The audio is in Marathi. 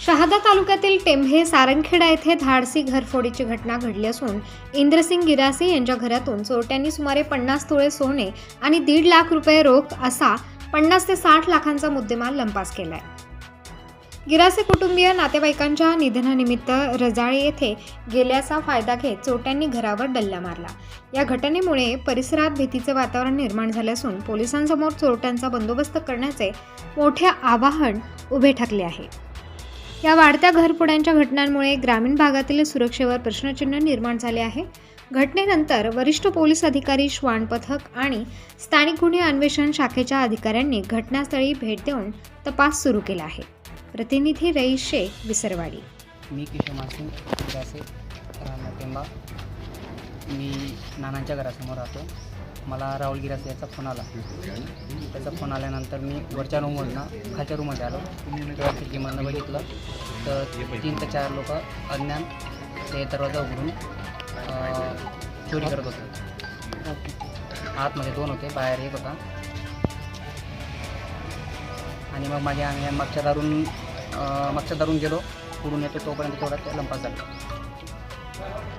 शहादा तालुक्यातील टेंभे सारंगखेडा येथे धाडसी घरफोडीची घटना घडली असून इंद्रसिंग गिरासे यांच्या घरातून चोरट्यांनी सुमारे पन्नास तोळे सोने आणि दीड लाख रुपये रोख असा पन्नास ते साठ लाखांचा मुद्देमाल लंपास केलाय. गिरासे कुटुंबीय नातेवाईकांच्या निधनानिमित्त रजाळे येथे गेल्याचा फायदा घेत चोरट्यांनी घरावर डल्ला मारला. या घटनेमुळे परिसरात भीतीचे वातावरण निर्माण झाले असून पोलिसांसमोर चोरट्यांचा बंदोबस्त करण्याचे मोठे आवाहन उभे ठाकले आहे. या वाढत्या घरफोड्यांच्या घटनांमुळे ग्रामीण भागातील सुरक्षेवर प्रश्नचिन्ह निर्माण झाले आहे. घटनेनंतर वरिष्ठ पोलीस अधिकारी श्वान पथक आणि स्थानिक गुन्हे अन्वेषण शाखेच्या अधिकाऱ्यांनी घटनास्थळी भेट देऊन तपास सुरू केला आहे. प्रतिनिधी रईस शेख विसरवाडी. मी किशोर मासिंग मी नानांच्या घरासमोर राहतो. मला राहुल गिरास याचा फोन आला. त्याचा फोन आल्यानंतर मी वरच्या रूममधनं खालच्या रूममध्ये आलो. तेव्हा खिडकीमधनं बघितलं तर तीन ते चार लोक अज्ञान ते दरवाजा उघडून चोरी करत होते. आतमध्ये दोन होते बाहेर एक होता. आणि मग माझ्या आम्ही मागच्या दारून मागच्या दारून गेलो. पुढून येतो तोपर्यंत तेवढा ते लंपास झाला.